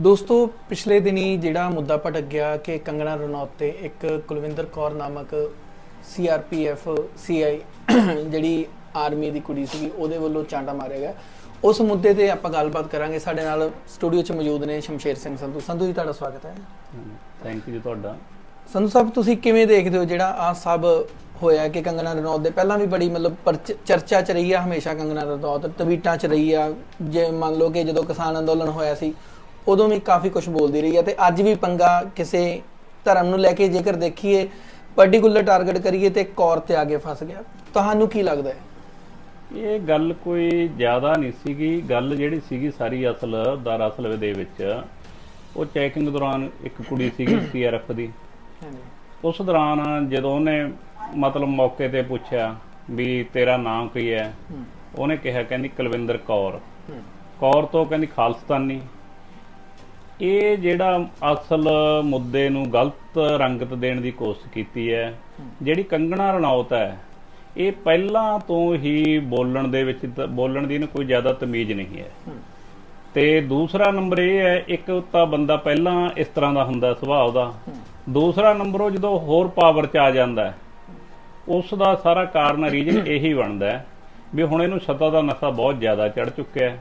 ਦੋਸਤੋ ਪਿਛਲੇ ਦਿਨੀ ਜਿਹੜਾ ਮੁੱਦਾ ਭਟਕ ਗਿਆ ਕਿ ਕੰਗਣਾ ਰਣੌਤ ਤੇ ਇੱਕ ਕੁਲਵਿੰਦਰ ਕੌਰ ਨਾਮਕ ਸੀਆਰਪੀਐਫ ਸੀਆਈ ਜਿਹੜੀ ਆਰਮੀ ਦੀ ਕੁੜੀ ਸੀਗੀ ਉਹਦੇ ਵੱਲੋਂ ਚਾਂਡਾ ਮਾਰਿਆ ਗਿਆ। ਉਸ ਮੁੱਦੇ ਤੇ ਆਪਾਂ ਗੱਲਬਾਤ ਕਰਾਂਗੇ। ਸਾਡੇ ਨਾਲ ਸਟੂਡੀਓ 'ਚ ਮੌਜੂਦ ਨੇ ਸ਼ਮਸ਼ੇਰ ਸਿੰਘ ਸੰਧੂ। ਸੰਧੂ ਜੀ ਤੁਹਾਡਾ ਸਵਾਗਤ ਹੈ। ਥੈਂਕ ਯੂ ਤੁਹਾਡਾ। ਸੰਧੂ ਸਾਹਿਬ ਤੁਸੀਂ ਕਿਵੇਂ ਦੇਖਦੇ ਹੋ ਜਿਹੜਾ ਆ ਸਭ ਹੋਇਆ ਕਿ ਕੰਗਨਾ ਰਣੌਤ ਦੇ? ਪਹਿਲਾਂ ਵੀ ਬੜੀ ਮਤਲਬ ਚਰਚਾ ਚ ਰਹੀ ਆ ਹਮੇਸ਼ਾ ਕੰਗਨਾ ਰਣੌਤ ਟਵੀਟਾਂ ਚ ਰਹੀ ਆ। ਜੇ ਮੰਨ ਲਓ ਕਿ ਜਦੋਂ ਕਿਸਾਨ ਅੰਦੋਲਨ ਹੋਇਆ ਸੀ ਉਦੋਂ ਵੀ ਕਾਫੀ ਕੁਝ ਬੋਲਦੀ ਰਹੀ ਆ ਤੇ ਅੱਜ ਵੀ ਪੰਗਾ ਕਿਸੇ ਧਰਮ ਨੂੰ ਲੈ ਕੇ ਜੇਕਰ ਦੇਖੀਏ ਪਾਰਟਿਕੂਲਰ ਟਾਰਗੇਟ ਕਰੀਏ ਤੇ ਕੌਰ ਤੇ ਆਗੇ ਫਸ ਗਿਆ। ਤੁਹਾਨੂੰ ਕੀ ਲੱਗਦਾ ਹੈ? ਇਹ ਗੱਲ ਕੋਈ ਜ਼ਿਆਦਾ ਨਹੀਂ ਸੀਗੀ। ਗੱਲ ਜਿਹੜੀ ਸੀਗੀ ਸਾਰੀ ਅਸਲ ਦਰਅਸਲ ਦੇ ਵਿੱਚ ਉਹ ਚੈਕਿੰਗ ਦੌਰਾਨ ਇੱਕ ਕੁੜੀ ਸੀਗੀ ਸੀਆਰਐਫ ਦੀ। ਉਸ ਦੌਰਾਨ ਜਦੋਂ ਉਹਨੇ ਮਤਲਬ ਮੌਕੇ ਤੇ ਪੁੱਛਿਆ ਵੀ ਤੇਰਾ ਨਾਮ ਕੀ ਹੈ ਉਹਨੇ ਕਿਹਾ ਕਹਿੰਦੀ ਕੁਲਵਿੰਦਰ ਕੌਰ। ਕੌਰ ਤੋਂ ਕਹਿੰਦੀ ਖਾਲਸਤਾਨੀ। ਇਹ ਜਿਹੜਾ ਅਸਲ ਮੁੱਦੇ ਨੂੰ ਗਲਤ ਰੰਗਤ ਦੇਣ ਦੀ ਕੋਸ਼ਿਸ਼ ਕੀਤੀ ਹੈ ਜਿਹੜੀ ਕੰਗਣਾ ਰਣੌਤ ਹੈ ਇਹ ਪਹਿਲਾਂ ਤੋਂ ਹੀ ਬੋਲਣ ਦੇ ਵਿੱਚ ਬੋਲਣ ਦੀ ਇਹਨੂੰ ਕੋਈ ਜ਼ਿਆਦਾ ਤਮੀਜ਼ ਨਹੀਂ ਹੈ। ਤੇ ਦੂਸਰਾ ਨੰਬਰ ਇਹ ਹੈ ਇੱਕ ਤਾਂ ਬੰਦਾ ਪਹਿਲਾਂ ਇਸ ਤਰ੍ਹਾਂ ਦਾ ਹੁੰਦਾ ਸੁਭਾਅ ਉਹਦਾ ਦੂਸਰਾ ਨੰਬਰ ਉਹ ਜਦੋਂ ਹੋਰ ਪਾਵਰ 'ਚ ਆ ਜਾਂਦਾ ਉਸ ਦਾ ਸਾਰਾ ਕਾਰਨ ਰੀਜਨ ਇਹੀ ਬਣਦਾ ਹੈ ਵੀ ਹੁਣ ਇਹਨੂੰ ਸੱਤਾ ਦਾ ਨਸ਼ਾ ਬਹੁਤ ਜ਼ਿਆਦਾ ਚੜ ਚੁੱਕਿਆ ਹੈ।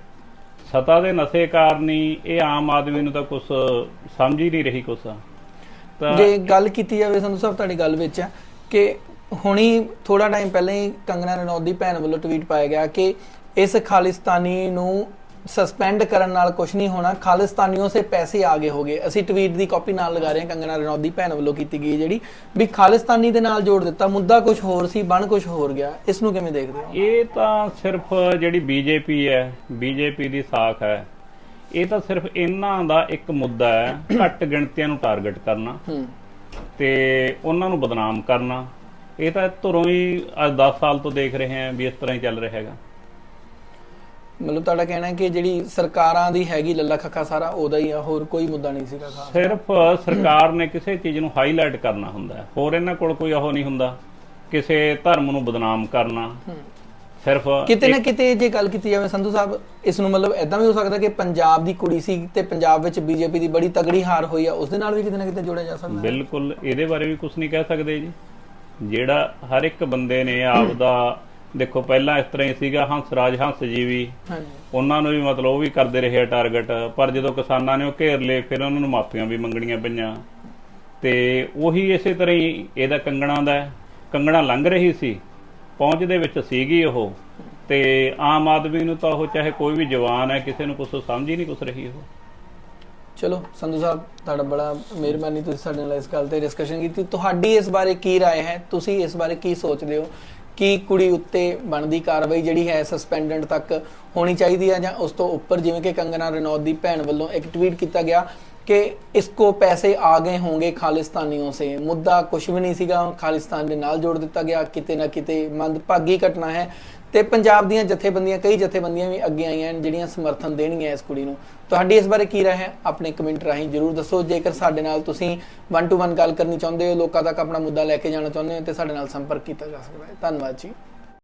ਸਤਾ ਦੇ ਨਸ਼ੇ ਕਾਰਨ ਹੀ ਇਹ ਆਮ ਆਦਮੀ ਨੂੰ ਤਾਂ ਕੁਝ ਸਮਝ ਹੀ ਨਹੀਂ ਰਹੀ ਕੁਛ। ਤਾਂ ਜੇ ਗੱਲ ਕੀਤੀ ਜਾਵੇ ਸੰਧੂ ਸਾਹਿਬ ਤੁਹਾਡੀ ਗੱਲ ਵਿੱਚ ਹੈ ਕਿ ਹੁਣੀ ਥੋੜਾ ਟਾਈਮ ਪਹਿਲਾਂ ਹੀ ਕੰਗਨਾ ਰਣੌਤ ਦੀ ਭੈਣ ਵੱਲੋਂ ਟਵੀਟ ਪਾਇਆ ਗਿਆ ਕਿ ਇਸ ਖਾਲਿਸਤਾਨੀ ਨੂੰ ਸਸਪੈਂਡ ਕਰਨ ਨਾਲ ਕੁਝ ਨਹੀਂ ਹੋਣਾ। ਖਾਲਿਸਤਾਨੀਆਂ ਸੇ ਪੈਸੇ ਆਗੇ ਹੋਗੇ ਅਸੀਂ ਟਵੀਟ ਦੀ ਕਾਪੀ ਨਾਲ ਲਗਾ ਰਹੇ ਹਾਂ। ਕੰਗਨਾ ਰਣੌਤ ਦੀ ਭੈਣ ਵੱਲੋਂ ਕੀਤੀ ਗਈ ਜਿਹੜੀ ਵੀ ਖਾਲਿਸਤਾਨੀ ਦੇ ਨਾਲ ਜੋੜ ਦਿੱਤਾ। ਮੁੱਦਾ ਕੁਝ ਹੋਰ ਸੀ ਬਣ ਕੁਝ ਹੋਰ ਗਿਆ। ਇਸ ਨੂੰ ਕਿਵੇਂ ਦੇਖਦੇ ਹੋ? ਇਹ ਤਾਂ ਸਿਰਫ ਜਿਹੜੀ ਬੀਜੇਪੀ ਹੈ ਬੀਜੇਪੀ ਦੀ ਸਾਖ ਹੈ। ਇਹ ਤਾਂ ਸਿਰਫ ਇਹਨਾਂ ਦਾ ਇੱਕ ਮੁੱਦਾ ਹੈ ਘੱਟ ਗਿਣਤੀਆਂ ਨੂੰ ਟਾਰਗੇਟ ਕਰਨਾ ਤੇ ਉਹਨਾਂ ਨੂੰ ਬਦਨਾਮ ਕਰਨਾ। ਇਹ ਤਾਂ ਧੁਰੋਂ ਹੀ ਅੱਜ 10 ਸਾਲ ਤੋਂ ਦੇਖ ਰਹੇ ਹਾਂ ਵੀ ਇਸ ਤਰ੍ਹਾਂ ਹੀ ਚੱਲ ਰਿਹਾ ਹੈਗਾ। ਮਤਲਬ ਤੁਹਾਡਾ ਕਹਿਣਾ ਹੈ ਕਿ ਜਿਹੜੀ ਸਰਕਾਰਾਂ ਦੀ ਹੈਗੀ ਲੱਲਾ ਖੱਕਾ ਸਾਰਾ ਉਹਦਾ ਹੀ ਆ ਹੋਰ ਕੋਈ ਮੁੱਦਾ ਨਹੀਂ ਸੀਗਾ ਖਾਸ। ਸਿਰਫ ਸਰਕਾਰ ਨੇ ਕਿਸੇ ਚੀਜ਼ ਨੂੰ ਹਾਈਲਾਈਟ ਕਰਨਾ ਹੁੰਦਾ ਹੋਰ ਇਹਨਾਂ ਕੋਲ ਕੋਈ ਉਹ ਨਹੀਂ ਹੁੰਦਾ। ਕਿਸੇ ਧਰਮ ਨੂੰ ਬਦਨਾਮ ਕਰਨਾ। ਸਿਰਫ ਕਿਤੇ ਨਾ ਕਿਤੇ ਜੇ ਗੱਲ ਕੀਤੀ ਜਾਵੇ ਸੰਧੂ ਸਾਹਿਬ ਇਸ ਨੂੰ ਮਤਲਬ ਐਦਾਂ ਵੀ ਹੋ ਸਕਦਾ ਕਿ ਪੰਜਾਬ ਦੀ ਕੁੜੀ ਸੀ ਤੇ ਪੰਜਾਬ ਵਿੱਚ ਬੀਜੇਪੀ ਦੀ ਬੜੀ ਤਗੜੀ ਹਾਰ ਹੋਈ ਆ ਉਸ ਦੇ ਨਾਲ ਵੀ ਕਿਤੇ ਨਾ ਕਿਤੇ ਜੋੜਿਆ ਜਾ ਸਕਦਾ। ਬਿਲਕੁਲ ਇਹਦੇ ਬਾਰੇ ਵੀ ਕੁਝ ਨਹੀਂ ਕਹਿ ਸਕਦੇ ਜੀ। ਜਿਹੜਾ ਹਰ ਇੱਕ ਬੰਦੇ ਨੇ ਆਪਦਾ ਦੇਖੋ ਪਹਿਲਾਂ ਇਸ ਤਰ੍ਹਾਂ ਹੀ ਸੀਗਾ ਹੰਸਰਾਜ ਹੰਸ ਜੀ ਵੀ ਹਾਂਜੀ ਉਹਨਾਂ ਨੂੰ ਵੀ ਮਤਲਬ ਉਹ ਵੀ ਕਰਦੇ ਰਹੇ ਟਾਰਗੇਟ ਪਰ ਜਦੋਂ ਕਿਸਾਨਾਂ ਨੇ ਉਹ ਘੇਰ ਲਏ ਫਿਰ ਉਹਨਾਂ ਨੂੰ ਮਾਫੀਆਂ ਵੀ ਮੰਗਣੀਆਂ ਪਈਆਂ ਤੇ ਉਹੀ ਇਸੇ ਤਰ੍ਹਾਂ ਹੀ ਇਹਦਾ ਕੰਗਣਾ ਦਾ ਹੈ। ਕੰਗਣਾ ਲੰਘ ਰਹੀ ਸੀ ਪਹੁੰਚ ਦੇ ਵਿੱਚ ਸੀਗੀ ਉਹ ਤੇ ਆਮ ਆਦਮੀ ਨੂੰ ਤਾਂ ਉਹ ਚਾਹੇ ਕੋਈ ਵੀ ਜਵਾਨ ਹੈ ਕਿਸੇ ਨੂੰ ਕੁਝ ਸਮਝ ਹੀ ਨਹੀਂ ਕੁਛ ਰਹੀ ਉਹ ਚਲੋ ਸੰਧੂ ਸਾਹਿਬ ਤੁਹਾਡਾ ਬੜਾ ਮਿਹਰਬਾਨੀ ਤੁਸੀਂ ਸਾਡੇ ਨਾਲ ਇਸ ਗੱਲ ਤੇ ਡਿਸਕਸ਼ਨ ਕੀਤੀ ਤੁਹਾਡੀ ਇਸ ਬਾਰੇ ਕੀ رائے ਹੈ ਤੁਸੀਂ ਇਸ ਬਾਰੇ ਕੀ ਸੋਚਦੇ ਹੋ ਕੀ ਕੁੜੀ ਉੱਤੇ ਬਣਦੀ ਕਾਰਵਾਈ ਜਿਹੜੀ ਹੈ ਸਸਪੈਂਡਡ ਤੱਕ ਹੋਣੀ ਚਾਹੀਦੀ ਹੈ ਜਾਂ ਉਸ ਤੋਂ ਉੱਪਰ ਜਿਵੇਂ ਕਿ ਕੰਗਨਾ ਰਣੌਤ ਦੀ ਭੈਣ ਵੱਲੋਂ ਇੱਕ ਟਵੀਟ ਕੀਤਾ ਗਿਆ ਕਿ ਇਸਕੋ ਪੈਸੇ ਆ ਗਏ ਹੋंगे ਖਾਲਿਸਤਾਨੀਆਂ ਸੇ। ਮੁੱਦਾ ਕੁਝ ਵੀ ਨਹੀਂ ਸੀਗਾ ਖਾਲਿਸਤਾਨ ਦੇ ਨਾਲ ਜੋੜ ਦਿੱਤਾ ਗਿਆ। ਕਿਤੇ ਨਾ ਕਿਤੇ ਮੰਦਭਾਗੀ ਘਟਨਾ ਹੈ। ਤੇ ਪੰਜਾਬ ਦੀਆਂ ਜਥੇਬੰਦੀਆਂ, ਕਈ ਜਥੇਬੰਦੀਆਂ ਵੀ ਅੱਗੇ ਆਈਆਂ ਹਨ, ਜਿਹੜੀਆਂ ਸਮਰਥਨ ਦੇਣਗੀਆਂ ਇਸ ਕੁੜੀ ਨੂੰ। ਤੁਹਾਡੀ ਇਸ ਬਾਰੇ ਕੀ ਰਾਏ ਹੈ? ਆਪਣੇ ਕਮੈਂਟ ਰਾਹੀਂ ਜਰੂਰ ਦੱਸੋ। ਜੇਕਰ ਸਾਡੇ ਨਾਲ ਤੁਸੀਂ 1 ਟੂ 1 ਗੱਲ ਕਰਨੀ ਚਾਹੁੰਦੇ ਹੋ, ਲੋਕਾਂ ਤੱਕ ਆਪਣਾ ਮੁੱਦਾ ਲੈ ਕੇ ਜਾਣਾ ਚਾਹੁੰਦੇ ਹੋ, ਤੇ ਸਾਡੇ ਨਾਲ ਸੰਪਰਕ ਕੀਤਾ ਜਾ ਸਕਦਾ ਹੈ। ਧੰਨਵਾਦ ਜੀ।